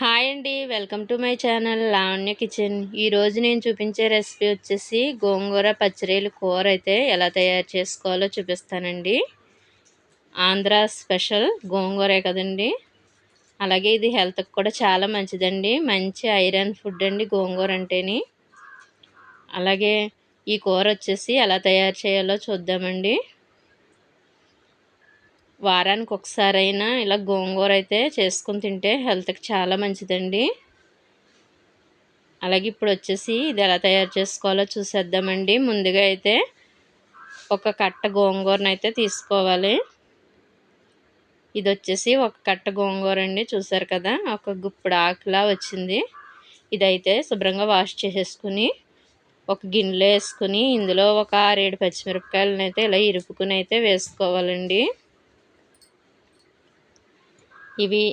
Hi అండి welcome to my channel Lavanya kitchen. ఈరోజు నేను చూపించే రెసిపీ వచ్చేసి గోంగూర పచ్చరీలు కూర అయితే ఎలా తయారు చేసుకోవాలో చూపిస్తానండి. ఆంధ్ర స్పెషల్ గోంగూరే కదండి. అలాగే ఇది హెల్త్కి కూడా చాలా మంచిదండి. మంచి ఐరన్ ఫుడ్ అండి గోంగూర అంటేని. అలాగే ఈ కూర వచ్చేసి ఎలా తయారు చేయాలో చూద్దామండి. వారానికి ఒకసారైనా ఇలా గోంగూర అయితే చేసుకుని తింటే హెల్త్కి చాలా మంచిదండి. అలాగే ఇప్పుడు వచ్చేసి ఇది ఎలా తయారు చేసుకోవాలో చూసేద్దామండి. ముందుగా అయితే ఒక కట్ట గోంగూరను అయితే తీసుకోవాలి. ఇది వచ్చేసి ఒక కట్ట గోంగూర అండి చూసారు కదా? ఒక గుప్పుడు ఆకులా వచ్చింది. ఇదైతే శుభ్రంగా వాష్ చేసేసుకుని ఒక గిన్నెలో వేసుకుని ఇందులో ఒక ఆరేడు పచ్చిమిరపకాయలను అయితే ఇలా ఇరుపుకుని అయితే వేసుకోవాలండి. ఇవి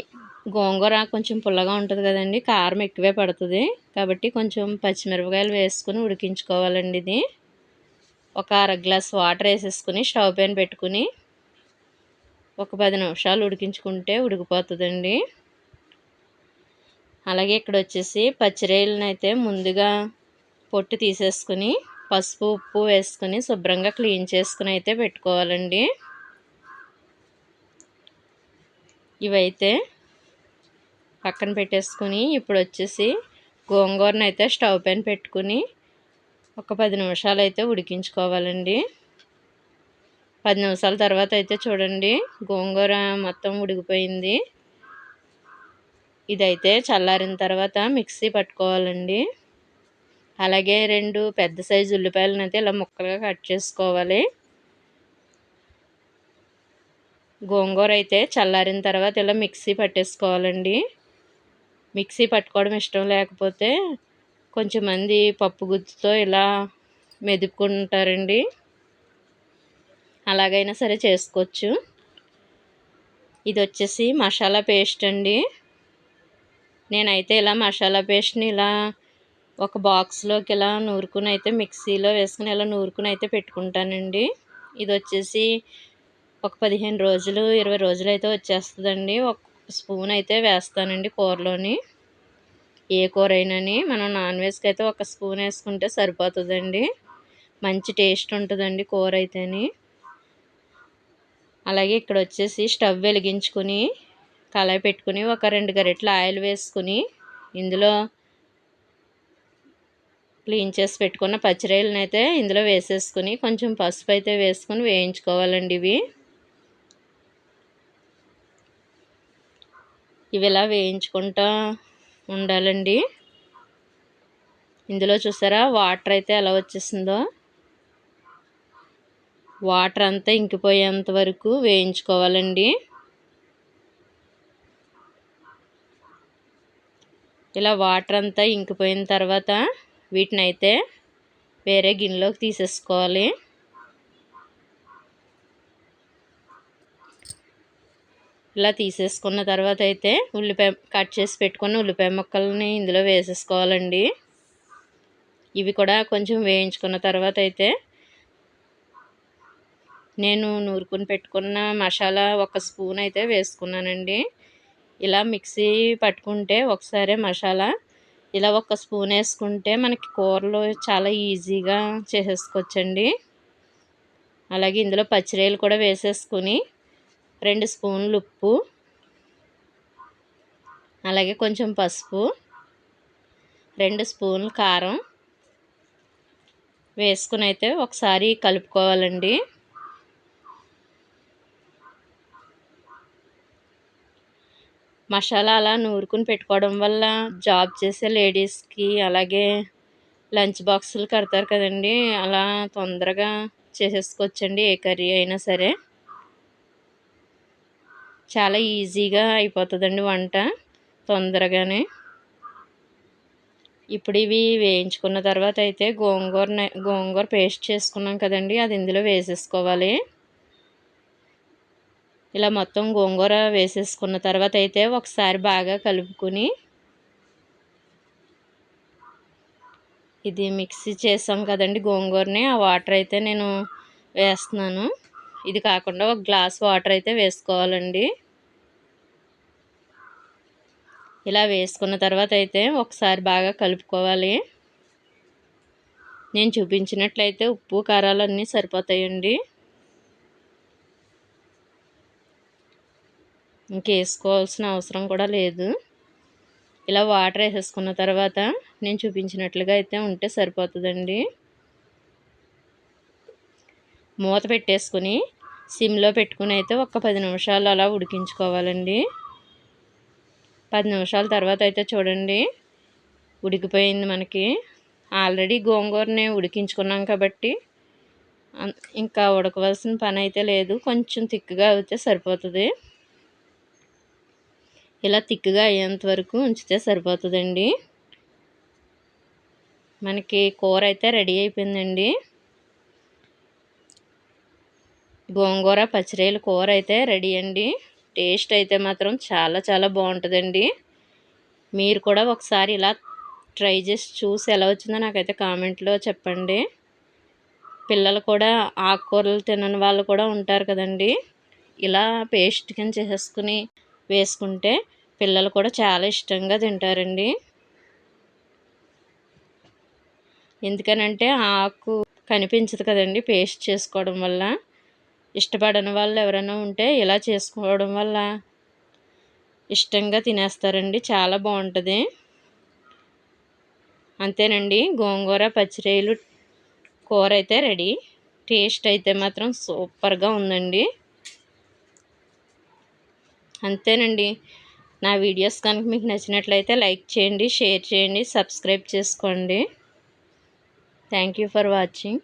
గోంగూర కొంచెం పుల్లగా ఉంటుంది కదండి కారం ఎక్కువే పడుతుంది. కాబట్టి కొంచెం పచ్చిమిరపకాయలు వేసుకుని ఉడికించుకోవాలండి ఇది. ఒక అర గ్లాస్ వాటర్ వేసేసుకుని స్టవ్ పైన పెట్టుకుని ఒక పది నిమిషాలు ఉడికించుకుంటే ఉడికిపోతుందండి. అలాగే ఇక్కడ వచ్చేసి పచ్చిరేయలను అయితే ముందుగా పొట్టు తీసేసుకుని పసుపు ఉప్పు వేసుకుని శుభ్రంగా క్లీన్ చేసుకుని అయితే పెట్టుకోవాలండి. ఇవైతే పక్కన పెట్టేసుకుని ఇప్పుడు వచ్చేసి గోంగూరను అయితే స్టవ్ పైన పెట్టుకుని ఒక పది నిమిషాలు అయితే ఉడికించుకోవాలండి. పది నిమిషాల తర్వాత అయితే చూడండి గోంగూర మొత్తం ఉడికిపోయింది. ఇదైతే చల్లారిన తర్వాత మిక్సీ పట్టుకోవాలండి. అలాగే రెండు పెద్ద సైజు ఉల్లిపాయలను అయితే ఇలా ముక్కలుగా కట్ చేసుకోవాలి. గోంగూర అయితే చల్లారిన తర్వాత ఇలా మిక్సీ పట్టేసుకోవాలండి. మిక్సీ పట్టుకోవడం ఇష్టం లేకపోతే కొంచెం మంది పప్పు గుత్తుతో ఇలా మెదుపుకుంటారండి. అలాగైనా సరే చేసుకోవచ్చు. ఇది వచ్చేసి మసాలా పేస్ట్ అండి. నేనైతే ఇలా మసాలా పేస్ట్ని ఇలా ఒక బాక్స్లోకి ఇలా నూరుకుని అయితే మిక్సీలో వేసుకుని ఇలా నూరుకుని అయితే పెట్టుకుంటానండి. ఇది వచ్చేసి ఒక పదిహేను రోజులు ఇరవై రోజులు అయితే వచ్చేస్తుందండి. ఒక స్పూన్ అయితే వేస్తానండి కూరలోని. ఏ కూర అయినని మనం నాన్ వెజ్కి అయితే ఒక స్పూన్ వేసుకుంటే సరిపోతుందండి. మంచి టేస్ట్ ఉంటుందండి కూర అయితేని. అలాగే ఇక్కడ వచ్చేసి స్టవ్ వెలిగించుకుని కళాయి పెట్టుకుని ఒక రెండు గరిటెలు ఆయిల్ వేసుకుని ఇందులో క్లీన్ చేసి పెట్టుకున్న పచ్చిరాయలను అయితే ఇందులో వేసేసుకుని కొంచెం పసుపు అయితే వేసుకుని వేయించుకోవాలండి ఇవి. ఇవి ఇలా వేయించుకుంటా ఉండాలండి. ఇందులో చూసారా వాటర్ అయితే ఎలా వచ్చేసిందో? వాటర్ అంతా ఇంకిపోయేంత వరకు వేయించుకోవాలండి. ఇలా వాటర్ అంతా ఇంకిపోయిన తర్వాత వీటిని అయితే వేరే గిన్నెలోకి తీసేసుకోవాలి. ఇలా తీసేసుకున్న తర్వాత అయితే ఉల్లిపాయ కట్ చేసి పెట్టుకున్న ఉల్లిపాయ ముక్కల్ని ఇందులో వేసేసుకోవాలండి. ఇవి కూడా కొంచెం వేయించుకున్న తర్వాత అయితే నేను నూరుకుని పెట్టుకున్న మసాలా ఒక స్పూన్ అయితే వేసుకున్నానండి. ఇలా మిక్సీ పట్టుకుంటే ఒకసారి మసాలా ఇలా ఒక స్పూన్ వేసుకుంటే మనకి కూరలు చాలా ఈజీగా చేసేసుకోవచ్చండి. అలాగే ఇందులో పచ్చిరేలు కూడా వేసేసుకుని రెండు స్పూన్లు ఉప్పు. అలాగే కొంచెం పసుపు. రెండు స్పూన్లు కారం. వేసుకుని అయితే ఒకసారి కలుపుకోవాలండి. మసాలా అలా నూరుకుని పెట్టుకోవడం వల్ల జాబ్ చేసే లేడీస్కి అలాగే లంచ్ బాక్సులు కడతారు కదండి అలా తొందరగా చేసేసుకోవచ్చండి ఏ కర్రీ అయినా సరే. చాలా ఈజీగా అయిపోతుందండి వంట తొందరగానే. ఇప్పుడు ఇవి వేయించుకున్న తర్వాత అయితే గోంగూర గోంగూర పేస్ట్ చేసుకున్నాం కదండి అది ఇందులో వేసేసుకోవాలి. ఇలా మొత్తం గోంగూర వేసేసుకున్న తర్వాత అయితే ఒకసారి బాగా కలుపుకొని ఇది మిక్సీ చేసాం కదండి గోంగూరని ఆ వాటర్ అయితే నేను వేస్తున్నాను. ఇది కాకుండా ఒక గ్లాస్ వాటర్ అయితే వేసుకోవాలండి. ఇలా వేసుకున్న తర్వాత అయితే ఒకసారి బాగా కలుపుకోవాలి. నేను చూపించినట్లయితే ఉప్పు కారాలు అన్నీ సరిపోతాయండి ఇంకేసుకోవాల్సిన అవసరం కూడా లేదు. ఇలా వాటర్ వేసేసుకున్న తర్వాత నేను చూపించినట్లుగా అయితే ఉంటే సరిపోతుందండి. మూత పెట్టేసుకుని సిమ్లో పెట్టుకుని అయితే ఒక పది నిమిషాలు అలా ఉడికించుకోవాలండి. పది నిమిషాల తర్వాత అయితే చూడండి ఉడికిపోయింది మనకి. ఆల్రెడీ గోంగూరని ఉడికించుకున్నాం కాబట్టి ఇంకా ఉడకవలసిన పని అయితే లేదు. కొంచెం తిక్కుగా అయితే సరిపోతుంది. ఇలా తిక్కుగా అయ్యేంత వరకు ఉంచితే సరిపోతుందండి. మనకి కూర అయితే రెడీ అయిపోయిందండి. గోంగూర పచ్చిరేలు కూర అయితే రెడీ అండి. టేస్ట్ అయితే మాత్రం చాలా చాలా బాగుంటుందండి. మీరు కూడా ఒకసారి ఇలా ట్రై చేసి చూసి ఎలా వచ్చిందో నాకైతే కామెంట్లో చెప్పండి. పిల్లలు కూడా ఆకుకూరలు తినని వాళ్ళు కూడా ఉంటారు కదండి. ఇలా పేస్ట్ కింద చేసేసుకుని వేసుకుంటే పిల్లలు కూడా చాలా ఇష్టంగా తింటారండి. ఎందుకనంటే ఆకు కనిపించదు కదండి పేస్ట్ చేసుకోవడం వల్ల. ఇష్టపడని వాళ్ళు ఎవరైనా ఉంటే ఇలా చేసుకోవడం వల్ల ఇష్టంగా తినేస్తారండి. చాలా బాగుంటుంది. అంతేనండి. గోంగూర పచ్చిరేలు కూర అయితే రెడీ. టేస్ట్ అయితే మాత్రం సూపర్గా ఉందండి. అంతేనండి. నా వీడియోస్ కనుక మీకు నచ్చినట్లయితే లైక్ చేయండి షేర్ చేయండి సబ్స్క్రైబ్ చేసుకోండి. Thank for watching.